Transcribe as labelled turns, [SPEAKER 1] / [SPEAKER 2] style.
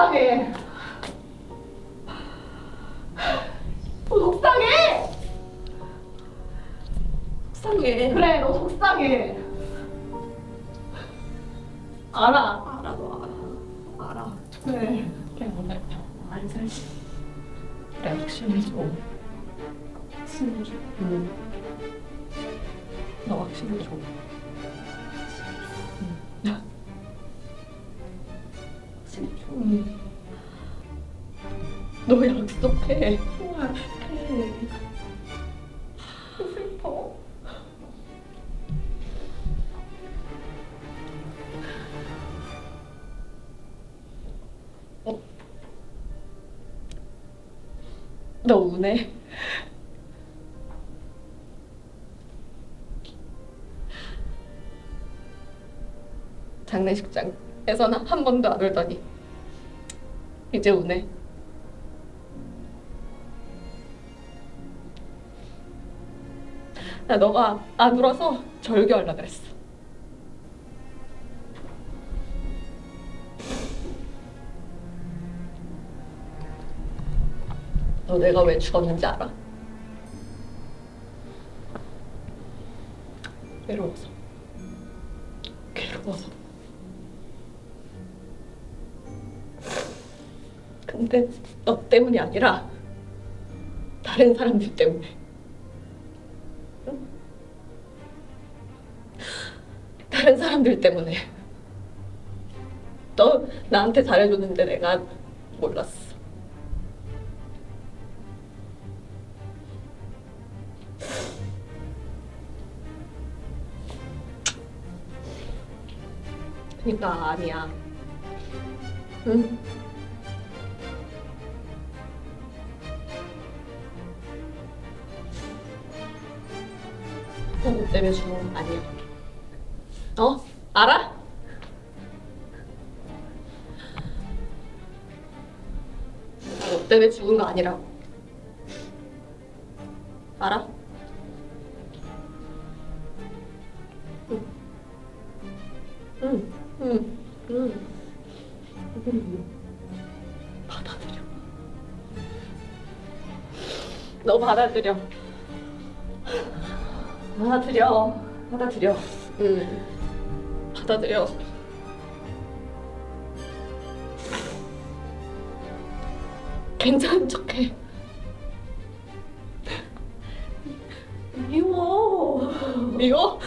[SPEAKER 1] 속상해. 너 속상해.
[SPEAKER 2] 속상해.
[SPEAKER 1] 그래, 너 속상해. 알아.
[SPEAKER 2] 알아, 너 알아. 알아.
[SPEAKER 1] 그래.
[SPEAKER 2] 그냥 오늘 안 살지. 그래, 확신을 줘. 확신을 줘. 응. 너 확신을 줘. 응. 너 약속해. 약속해. 슬퍼. 너 우네. 장례식장에서는 한 번도 안 울더니 이제 우네. 나 너가 안 울어서 절교하려 그랬어. 너 내가 왜 죽었는지 알아? 괴로워서. 괴로워서. 근데 너 때문이 아니라 다른 사람들 때문에. 응? 다른 사람들 때문에. 너 나한테 잘해줬는데 내가 몰랐어. 그니까 아니야. 응? 너 때문에 죽은 거 아니야. 어? 알아? 너 때문에 죽은 거 아니라고. 알아? 응, 응, 응. 응. 받아들여. 너 받아들여. 받아들여. 받아들여. 응. 받아들여. 괜찮은 척해. 미워. 미워?